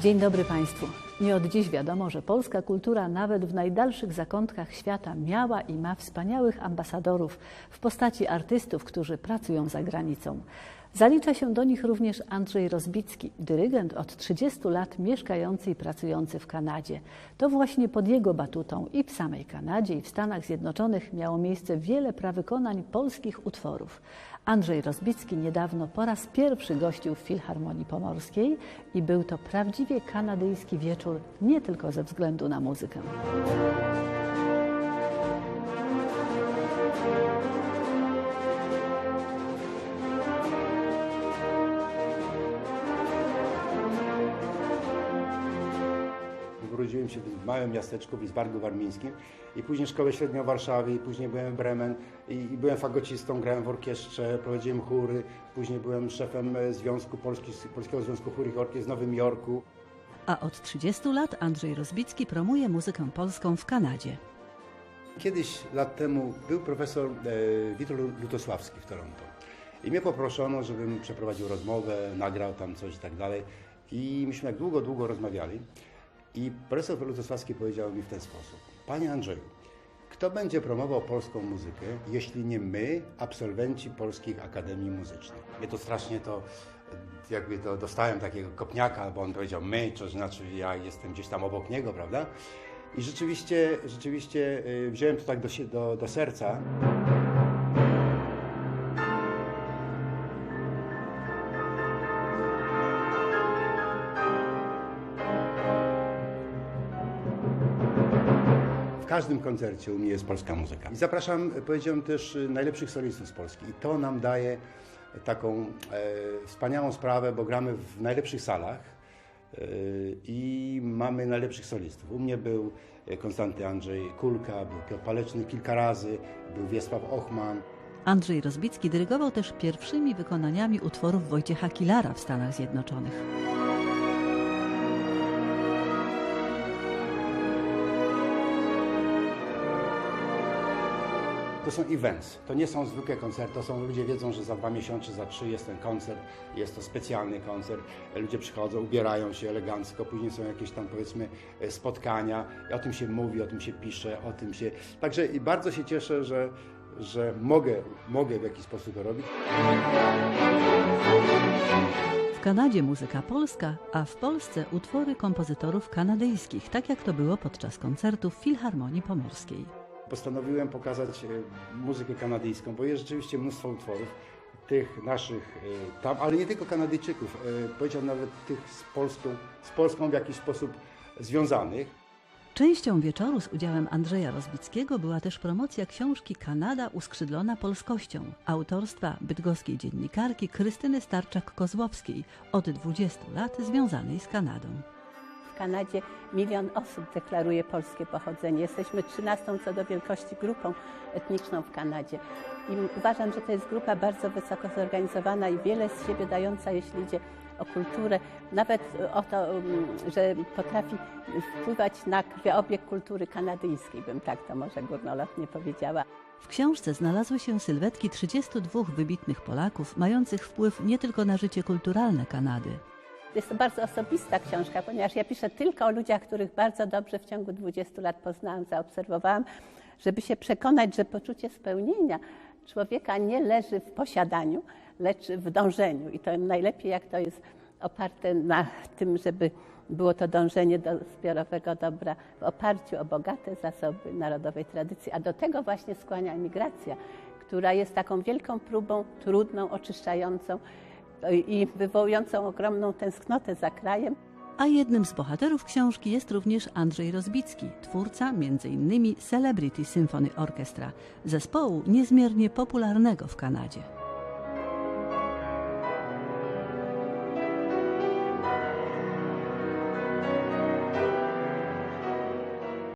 Dzień dobry Państwu. Nie od dziś wiadomo, że polska kultura nawet w najdalszych zakątkach świata miała i ma wspaniałych ambasadorów w postaci artystów, którzy pracują za granicą. Zalicza się do nich również Andrzej Rozbicki, dyrygent od 30 lat mieszkający i pracujący w Kanadzie. To właśnie pod jego batutą i w samej Kanadzie, i w Stanach Zjednoczonych miało miejsce wiele prawykonań polskich utworów. Andrzej Rozbicki niedawno po raz pierwszy gościł w Filharmonii Pomorskiej i był to prawdziwie kanadyjski wieczór, nie tylko ze względu na muzykę. Urodziłem się w małym miasteczku w Bismarcku Warmińskim i później szkołę średnią w Warszawie i później byłem w Bremen i, i byłem fagocistą, grałem w orkiestrze, prowadziłem chóry, później byłem szefem e, Związku Polski, Polskiego Związku Chór i Orkiestr w Nowym Jorku. A od 30 lat Andrzej Rozbicki promuje muzykę polską w Kanadzie. Kiedyś, lat temu, był profesor e, Witold Lutosławski w Toronto i mnie poproszono, żebym przeprowadził rozmowę, nagrał tam coś i tak dalej. I myśmy jak długo, długo rozmawiali i profesor Lutosławski powiedział mi w ten sposób. Panie Andrzeju, kto będzie promował polską muzykę, jeśli nie my, absolwenci polskich akademii muzycznych? Mnie to strasznie to, jakby to dostałem takiego kopniaka, bo on powiedział my, to znaczy ja jestem gdzieś tam obok niego, prawda? I rzeczywiście, rzeczywiście y, wziąłem to tak do, do, do serca. Każdym koncercie u mnie jest polska muzyka. I zapraszam, powiedziałem też, y, najlepszych solistów z Polski. I to nam daje taką e, wspaniałą sprawę, bo gramy w najlepszych salach e, i mamy najlepszych solistów. U mnie był Konstanty Andrzej Kulka, był Piotr Paleczny kilka razy, był Wiesław Ochman. Andrzej Rozbicki dyrygował też pierwszymi wykonaniami utworów Wojciecha Kilara w Stanach Zjednoczonych. To są events, to nie są zwykłe koncerty, to są ludzie wiedzą, że za dwa miesiące, za trzy jest ten koncert, jest to specjalny koncert, ludzie przychodzą, ubierają się elegancko, później są jakieś tam powiedzmy e, spotkania, i o tym się mówi, o tym się pisze, o tym się... Także i bardzo się cieszę, że, że mogę, mogę w jakiś sposób to robić. W Kanadzie muzyka polska, a w Polsce utwory kompozytorów kanadyjskich, tak jak to było podczas koncertów Filharmonii Pomorskiej. Postanowiłem pokazać e, muzykę kanadyjską, bo jest rzeczywiście mnóstwo utworów, tych naszych e, tam, ale nie tylko Kanadyjczyków, e, powiedział nawet tych z Polską, z Polską w jakiś sposób związanych. Częścią wieczoru z udziałem Andrzeja Rozbickiego była też promocja książki Kanada uskrzydlona polskością autorstwa bydgoskiej dziennikarki Krystyny Starczak-Kozłowskiej od 20 lat związanej z Kanadą. Kanadzie milion osób deklaruje polskie pochodzenie. Jesteśmy 13 co do wielkości grupą etniczną w Kanadzie. I uważam, że to jest grupa bardzo wysoko zorganizowana i wiele z siebie dająca, jeśli idzie o kulturę, nawet o to, um, że potrafi wpływać na krwiobieg kultury kanadyjskiej, bym tak to może górnolotnie powiedziała. W książce znalazły się sylwetki 32 wybitnych Polaków, mających wpływ nie tylko na życie kulturalne Kanady. Jest to bardzo osobista książka, ponieważ ja piszę tylko o ludziach, których bardzo dobrze w ciągu 20 lat poznałam, zaobserwowałam, żeby się przekonać, że poczucie spełnienia człowieka nie leży w posiadaniu, lecz w dążeniu. I to najlepiej, jak to jest oparte na tym, żeby było to dążenie do zbiorowego dobra w oparciu o bogate zasoby narodowej tradycji. A do tego właśnie skłania emigracja, która jest taką wielką próbą, trudną, oczyszczającą i wywołującą ogromną tęsknotę za krajem. A jednym z bohaterów książki jest również Andrzej Rozbicki, twórca m.in. Celebrity Symphony Orchestra, zespołu niezmiernie popularnego w Kanadzie.